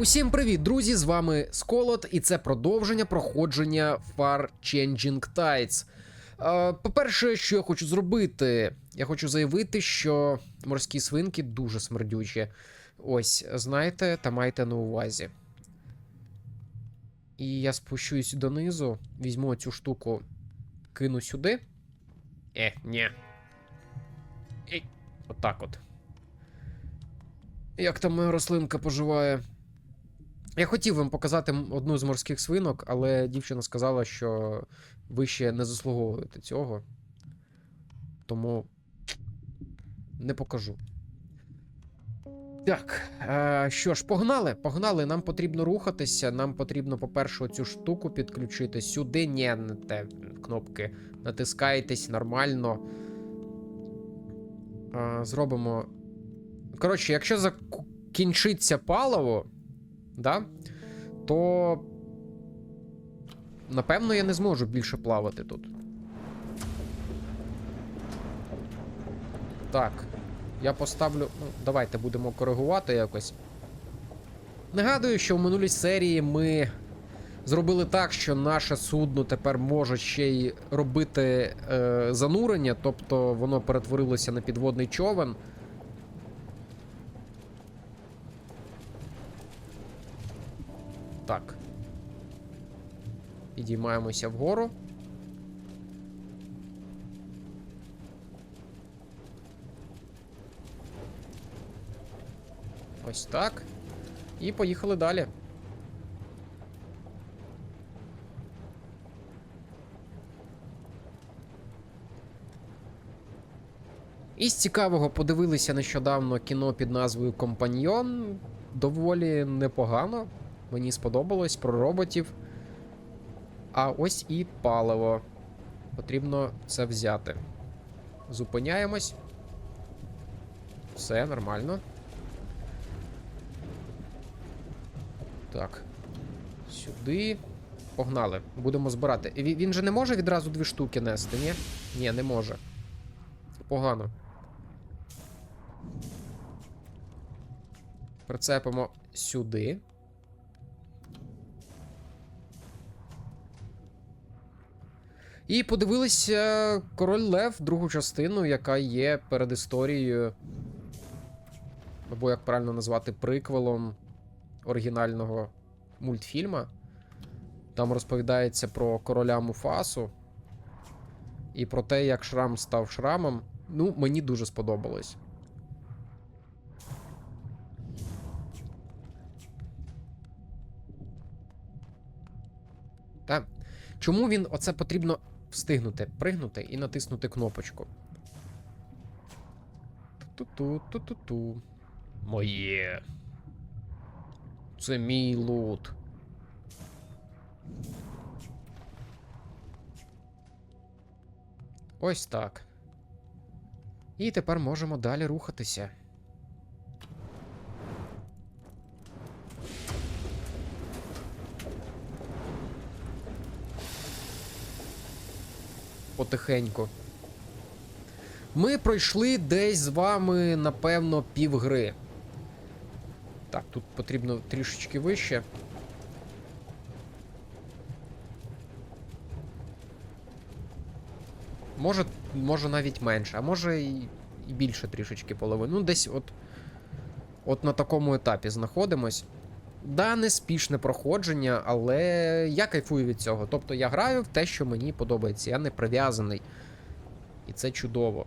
Усім привіт, друзі! З вами Сколот, і це продовження проходження Far Changing Tides. Е, По-перше, що я хочу зробити? Я хочу заявити, що морські свинки дуже смердючі. Ось, знаєте, та майте на увазі. І я спущусь донизу, візьму цю штуку, кину сюди. Е, ні. Ей, отак от. Як там моя рослинка поживає? Я хотів вам показати одну з морських свинок, але дівчина сказала, що ви ще не заслуговуєте цього. Тому не покажу. Так, е, що ж, погнали, погнали. Нам потрібно рухатися. Нам потрібно, по-перше, цю штуку підключити сюди. Ні, не те кнопки. Натискайтесь нормально. Е, зробимо. Коротше, якщо закінчиться паливо, да, то напевно я не зможу більше плавати тут. Так, я поставлю. Ну, давайте будемо коригувати якось. Нагадую, що в минулій серії ми зробили так, що наше судно тепер може ще й робити е, занурення, тобто воно перетворилося на підводний човен. Підіймаємося вгору. Ось так. І поїхали далі. Із цікавого подивилися нещодавно кіно під назвою Компаньйон. Доволі непогано. Мені сподобалось про роботів. А ось і паливо. Потрібно це взяти. Зупиняємось. Все нормально. Так. Сюди. Погнали. Будемо збирати. Він же не може відразу дві штуки нести, ні? Ні, не може. Погано. Прицепимо сюди. І подивилися Король Лев, другу частину, яка є перед історією. Або як правильно назвати приквелом оригінального мультфільма. Там розповідається про короля Муфасу. І про те, як Шрам став шрамом. Ну, мені дуже сподобалось. Та. Чому він оце потрібно встигнути, пригнути і натиснути кнопочку? Ту-ту, ту-ту-ту. Моє. Це мій лут. Ось так. І тепер можемо далі рухатися. Потихеньку. Ми пройшли десь з вами, напевно, півгри. Так, тут потрібно трішечки вище. Може, може навіть менше, а може і більше трішечки половини. Ну, десь от, от на такому етапі знаходимось. Да, неспішне проходження, але я кайфую від цього. Тобто я граю в те, що мені подобається. Я не прив'язаний. І це чудово.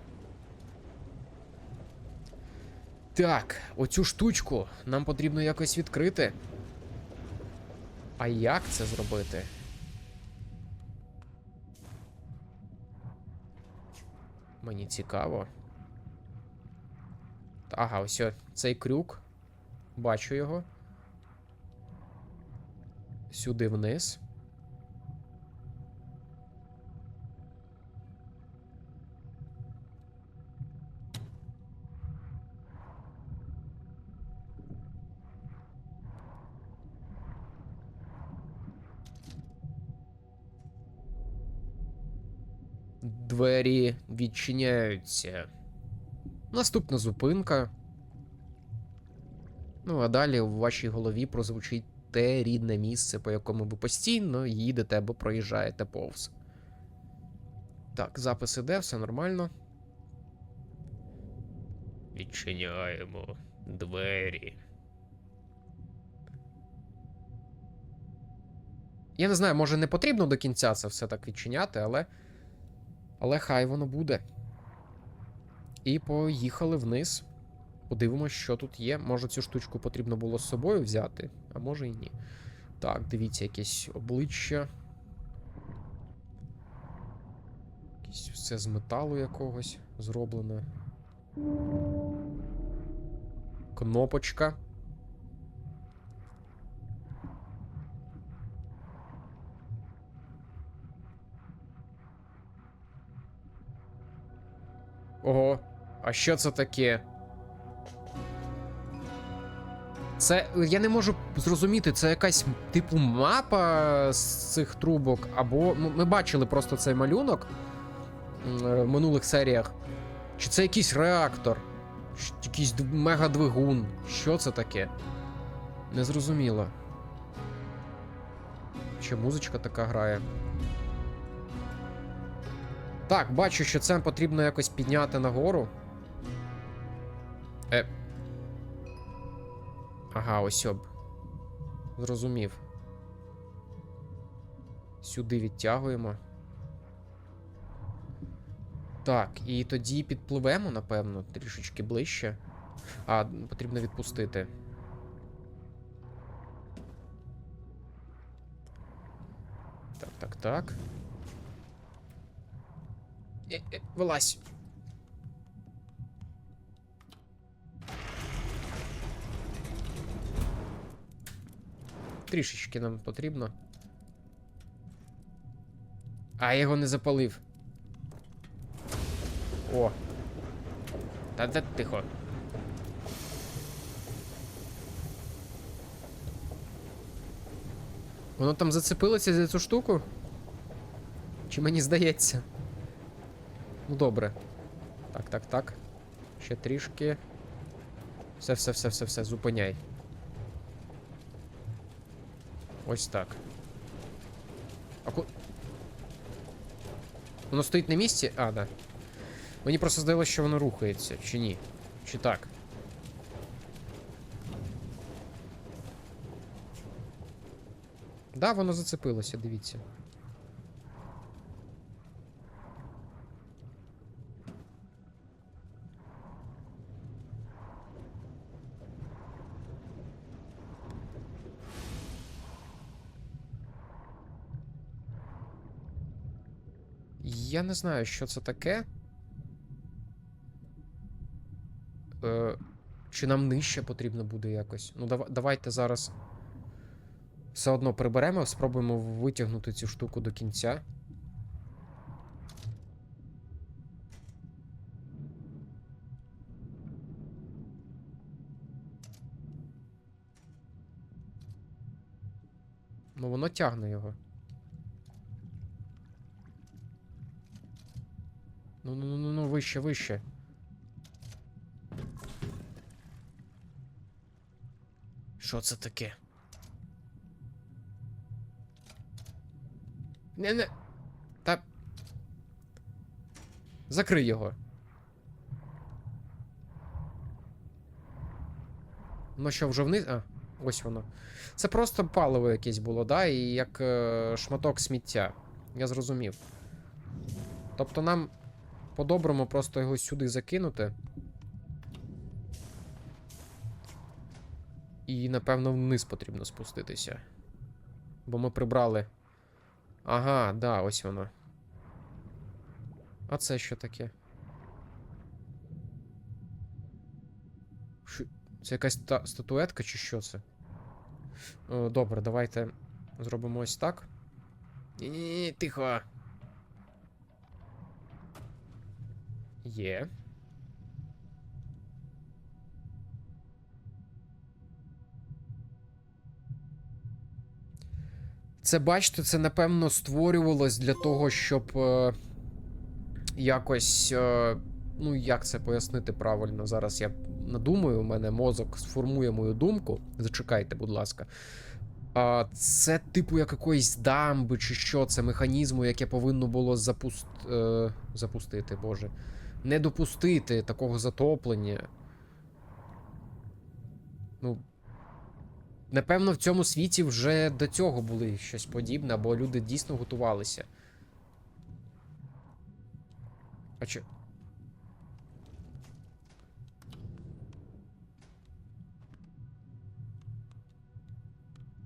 Так, оцю штучку нам потрібно якось відкрити. А як це зробити? Мені цікаво. Ага, ось цей крюк. Бачу його. Сюди вниз. Двері відчиняються. Наступна зупинка. Ну, а далі в вашій голові прозвучить те рідне місце, по якому ви постійно їдете або проїжджаєте повз. Так, запис іде, все нормально. Відчиняємо двері. Я не знаю, може не потрібно до кінця це все так відчиняти, але. Але хай воно буде. І поїхали вниз. Подивимось, що тут є. Може, цю штучку потрібно було з собою взяти, а може і ні. Так, дивіться, якесь обличчя. Якесь все з металу якогось зроблене. Кнопочка. Ого, а що це таке? Це. Я не можу зрозуміти, це якась типу мапа з цих трубок, або. ну, Ми бачили просто цей малюнок е, в минулих серіях. Чи це якийсь реактор? Чи якийсь мегадвигун? Що це таке? Незрозуміло. Чи музичка така грає? Так, бачу, що це потрібно якось підняти нагору. Е. Ага, ось об. Зрозумів. Сюди відтягуємо. Так, і тоді підпливемо, напевно, трішечки ближче. А, потрібно відпустити. Так, так, так. Е, е, вилазь. Трішечки нам потрібно. А я його не запалив. О. Та та тихо. Воно там зацепилося за цю штуку? Чи мені здається? Ну добре. Так, так, так. Ще трішки. Все, все, все, все, все, зупиняй. Ось так. А ку... Воно стоїть на місці? А, да. Мені просто здалося, що воно рухається, чи ні? Чи так? Да, воно зацепилося, дивіться. Я не знаю, що це таке. Е, чи нам нижче потрібно буде якось? Ну, дава- давайте зараз все одно приберемо, спробуємо витягнути цю штуку до кінця. Ну, воно тягне його. Ну, ну, ну, ну, вище, вище. Що це таке? Не, не. Та. Закрий його. Ну що, вже вниз. А, ось воно. Це просто паливо якесь було, да? І як е, шматок сміття. Я зрозумів. Тобто нам по-доброму просто його сюди закинути. І, напевно, вниз потрібно спуститися. Бо ми прибрали. Ага, да, ось воно. А це що таке? Це якась та статуетка чи що це? О, добре, давайте зробимо ось так. Ні-ні-ні, тихо. Є. Це, бачите, це напевно створювалось для того, щоб е, якось. Е, ну, як це пояснити правильно? Зараз я надумаю, у мене мозок сформує мою думку. Зачекайте, будь ласка. А, Це типу як якоїсь дамби, чи що, це механізму, яке повинно було запуст... е, запустити, боже. Не допустити такого затоплення. Ну. Напевно, в цьому світі вже до цього були щось подібне, або люди дійсно готувалися. А чи.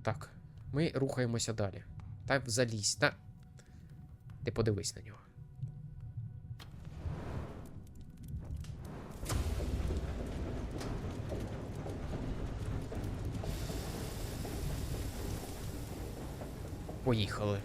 Так, ми рухаємося далі. Та залізь, та. Ти подивись на нього. Поїхали.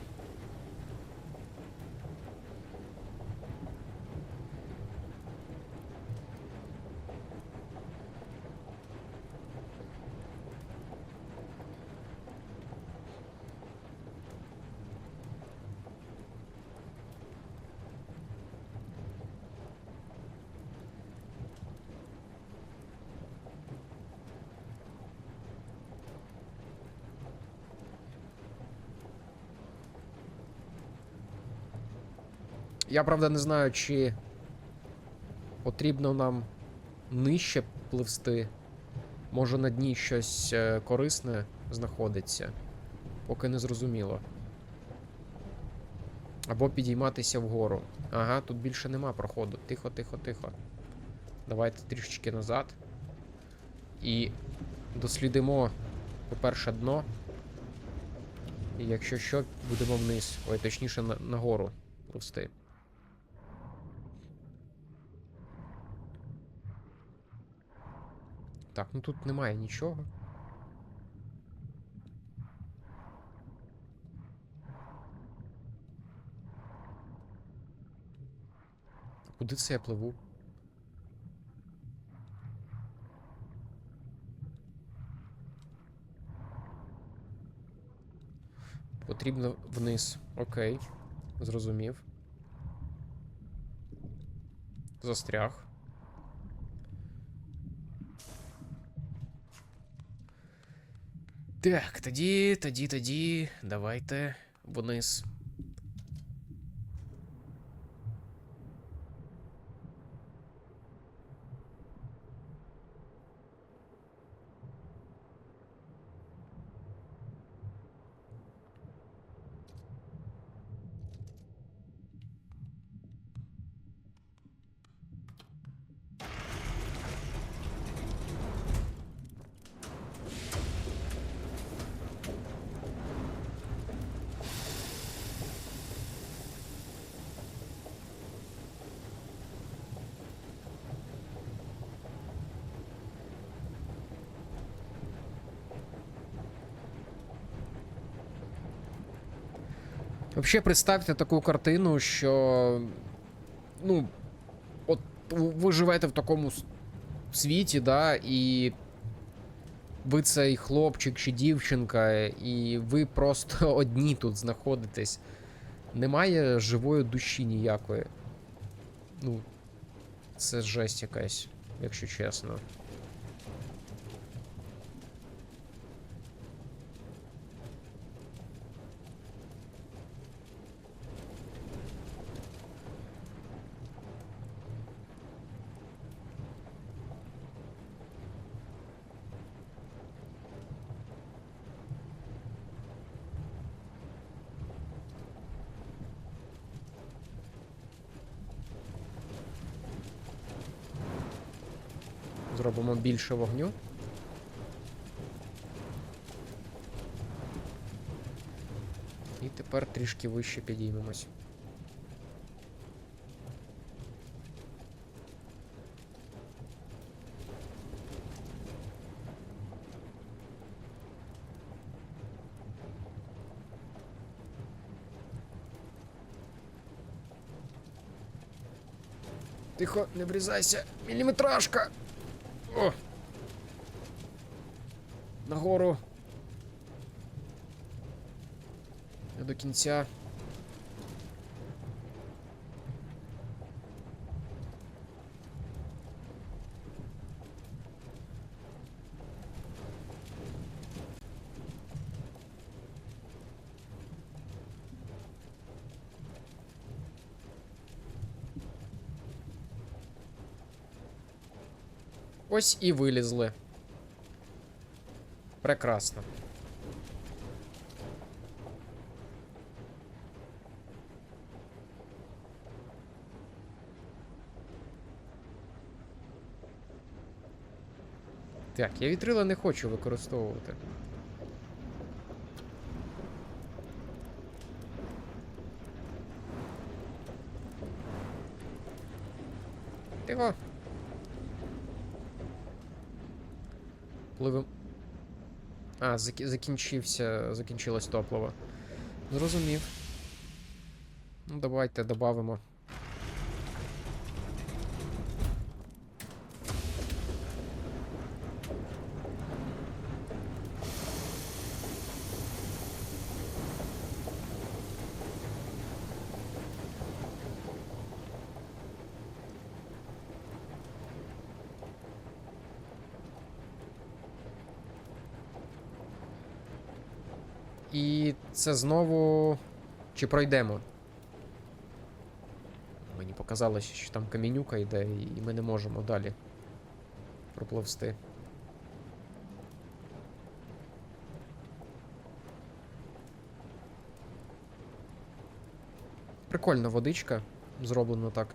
Я правда не знаю, чи потрібно нам нижче пливсти. Може на дні щось е, корисне знаходиться. Поки не зрозуміло. Або підійматися вгору. Ага, тут більше нема проходу. Тихо, тихо, тихо. Давайте трішечки назад. І дослідимо, по-перше, дно. І якщо що, будемо вниз. Ой, точніше, на, нагору пливсти. Так, ну тут немає нічого. Куди це я пливу? Потрібно вниз. Окей. Зрозумів. Застряг. Так, тоді, тоді, тоді. Давайте вниз. Вообще, представте таку картину, що. Ну. От ви живете в такому світі, да, і. Ви цей хлопчик чи дівчинка, і ви просто одні тут знаходитесь. Немає живої душі ніякої. Ну. Це жесть якась, якщо чесно. Зробимо більше вогню. І тепер трішки вище підіймемось. Тихо, не врізайся. Міліметражка. О. Нагору. Я до кінця. Ось і вилізли. Прекрасно. Так, я вітрила не хочу використовувати. Тихо. Пливем. А, закі- закінчився, закінчилось топливо. Зрозумів. Ну, давайте додамо. І це знову. Чи пройдемо? Мені показалося, що там камінюка йде, і ми не можемо далі пропливсти. Прикольна водичка. Зроблено так.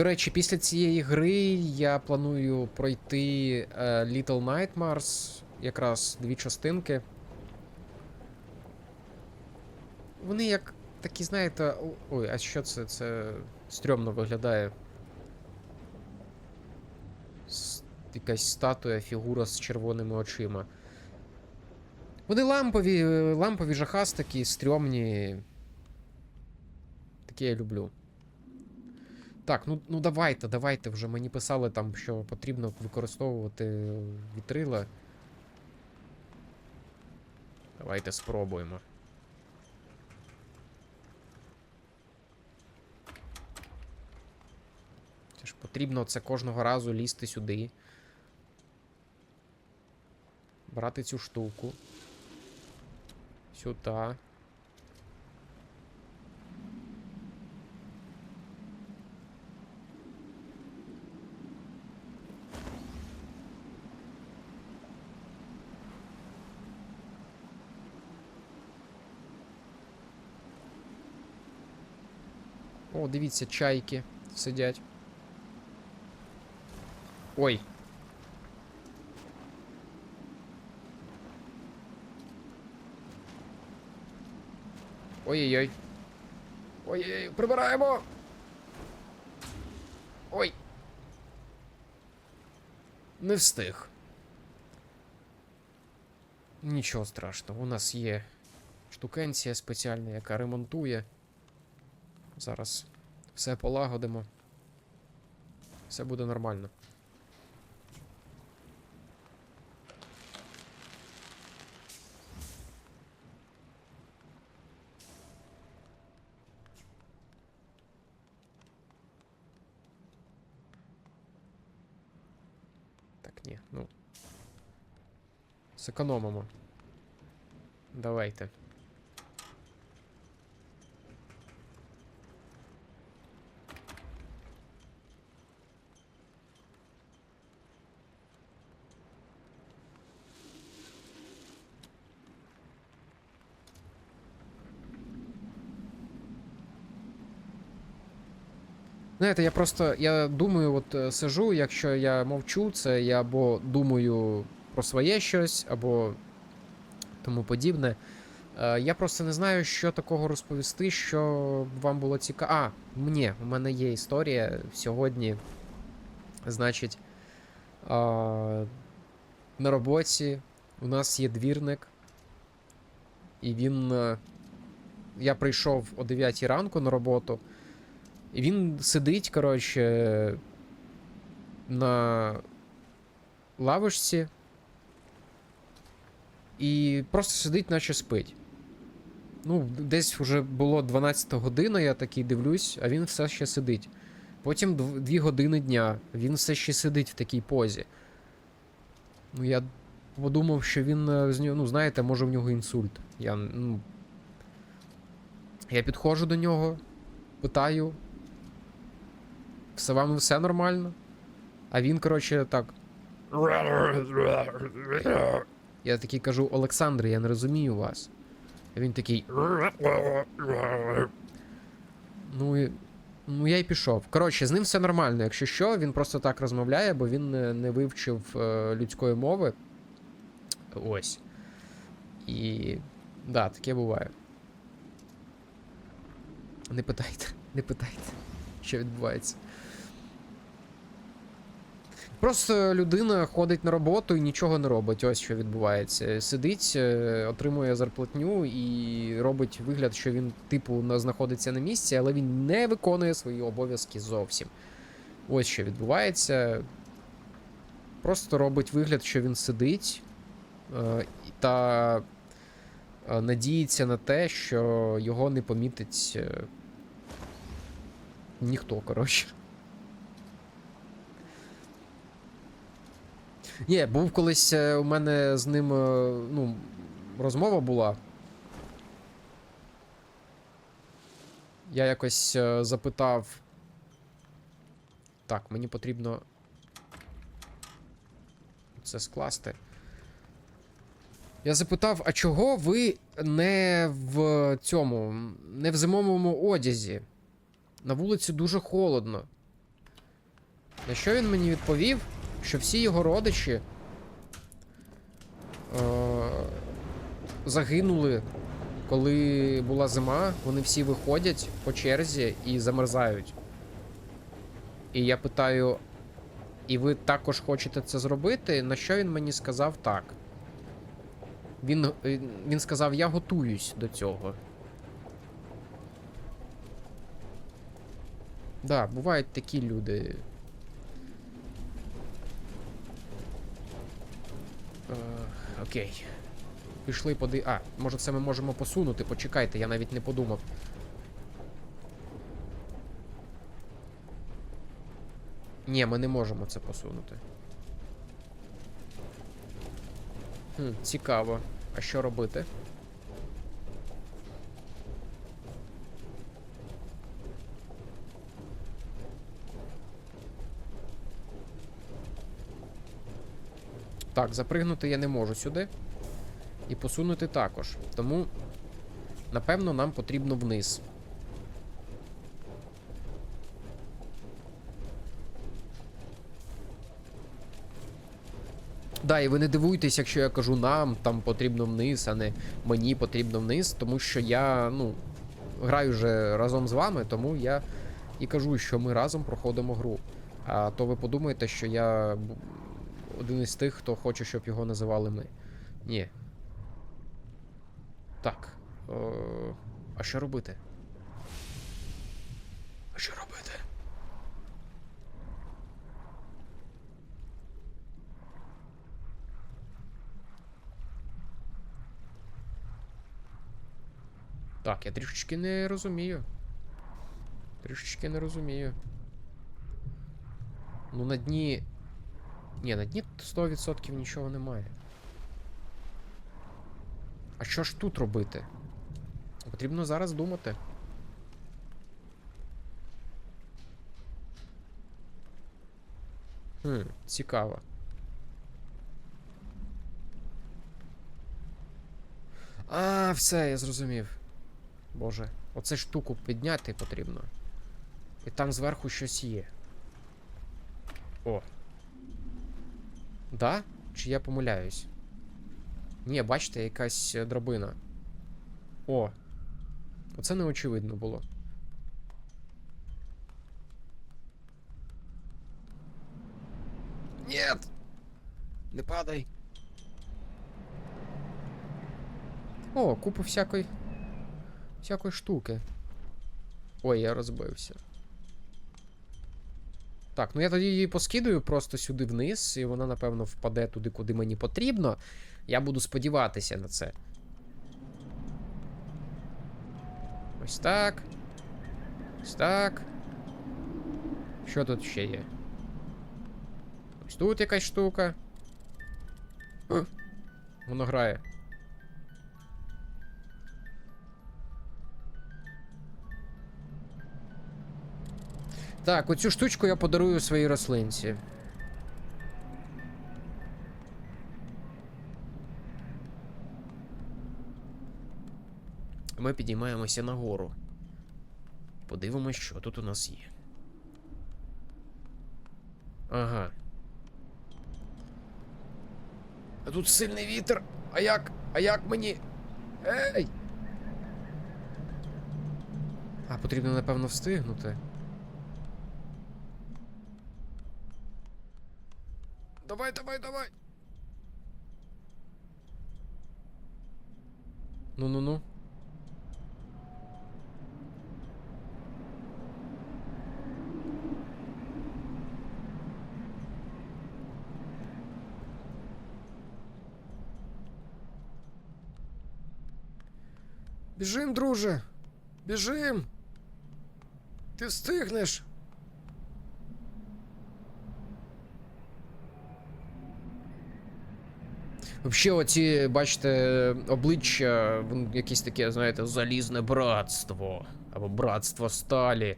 До речі, після цієї гри я планую пройти е, Little Nightmares, якраз дві частинки. Вони як такі, знаєте. Ой, а що це? Це стрьомно виглядає. Якась статуя, фігура з червоними очима. Вони лампові, е, лампові жахастики, стрьомні. Такі я люблю. Так, ну, ну давайте, давайте вже. Мені писали там, що потрібно використовувати вітрила. Давайте спробуємо. Це ж потрібно це кожного разу лізти сюди. Брати цю штуку. Сюди. О, дивіться, чайки сидять. Ой. Ой-ой-ой. Ой-ой, прибираємо. Ой. Не встиг. Нічого страшного, у нас є штукенція спеціальна, яка ремонтує. Зараз все полагодимо. Все буде нормально. Так, ні, ну. Зекономимо. Давайте. Знаєте, я просто я думаю, от е, сижу, якщо я мовчу, це я або думаю про своє щось, або тому подібне. Е, я просто не знаю, що такого розповісти, що вам було цікаво. А, мені, у мене є історія сьогодні. Значить, на роботі у нас є двірник, і він. е, Я прийшов о 9 ранку на роботу. І він сидить, коротше, на лавочці. І просто сидить, наче спить. Ну, десь вже було 12 година, я такий дивлюсь, а він все ще сидить. Потім 2 години дня, він все ще сидить в такій позі. Ну, я подумав, що він е, з нього, ну, знаєте, може в нього інсульт. Я, ну, я підходжу до нього, питаю. Все вам все нормально? А він, коротше, так. Я такий кажу, Олександре, я не розумію вас. А він такий. Ну і. Ну, я й пішов. Коротше, з ним все нормально. Якщо що, він просто так розмовляє, бо він не, не вивчив е, людської мови. Ось. І. Да, таке буває. Не питайте, не питайте, що відбувається. Просто людина ходить на роботу і нічого не робить. Ось що відбувається. Сидить, е, отримує зарплатню і робить вигляд, що він, типу, знаходиться на місці, але він не виконує свої обов'язки зовсім. Ось що відбувається. Просто робить вигляд, що він сидить е, та е, надіється на те, що його не помітить ніхто, коротше. Ні, був колись е, у мене з ним е, ну, розмова була. Я якось е, запитав. Так, мені потрібно це скласти. Я запитав, а чого ви не в цьому, не в зимовому одязі? На вулиці дуже холодно. На що він мені відповів? Що всі його родичі е- загинули, коли була зима. Вони всі виходять по черзі і замерзають. І я питаю: і ви також хочете це зробити? На що він мені сказав так? Він, е, він сказав: я готуюсь до цього. Да, бувають такі люди. Е, окей. Пішли поди. А, може це ми можемо посунути. Почекайте, я навіть не подумав. Ні, ми не можемо це посунути. Хм, цікаво. А що робити? Так, запригнути я не можу сюди. І посунути також. Тому, напевно, нам потрібно вниз. Да, і ви не дивуйтесь, якщо я кажу нам, там потрібно вниз, а не мені потрібно вниз, тому що я, ну, граю вже разом з вами, тому я і кажу, що ми разом проходимо гру. А то ви подумаєте, що я один із тих, хто хоче, щоб його називали ми. Ні. Так. Е, а що робити? А що робити? Так, я трішечки не розумію. Трішечки не розумію. Ну, на дні. Ні, на дні 100% нічого немає. А що ж тут робити? Потрібно зараз думати. Хм, цікаво. А, все, я зрозумів. Боже, оце штуку підняти потрібно. І там зверху щось є. О. Да? Чи я помиляюсь? Ні, бачите, якась е, драбина. О. Оце не очевидно було. Нет! Не падай. О, купу всякої. всякої штуки. Ой, я розбився. Так, ну я тоді її поскидую просто сюди вниз, і вона, напевно, впаде туди, куди мені потрібно. Я буду сподіватися на це. Ось так. Ось так. Що тут ще є? Ось тут якась штука. Воно грає. Так, оцю штучку я подарую своїй рослинці. Ми підіймаємося нагору. Подивимось, що тут у нас є. Ага. А тут сильний вітер. А як? А як мені? Ей! А, потрібно, напевно, встигнути. Давай, давай, давай. Ну-ну-ну. Біжим, друже. Біжим. Ти встигнеш. Взагалі, оці, бачите, обличчя, якесь таке, знаєте, залізне братство. Або братство сталі,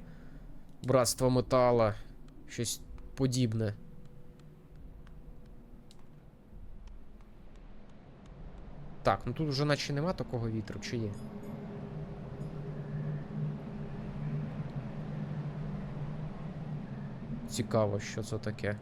братство метала. Щось подібне. Так, ну тут вже наче нема такого вітру, чи є? Цікаво, що це таке.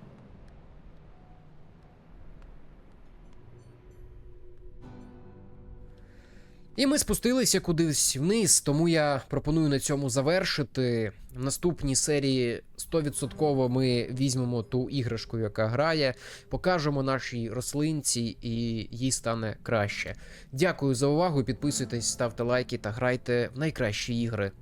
І ми спустилися кудись вниз, тому я пропоную на цьому завершити. В наступній серії 100% ми візьмемо ту іграшку, яка грає, покажемо нашій рослинці, і їй стане краще. Дякую за увагу. Підписуйтесь, ставте лайки та грайте в найкращі ігри.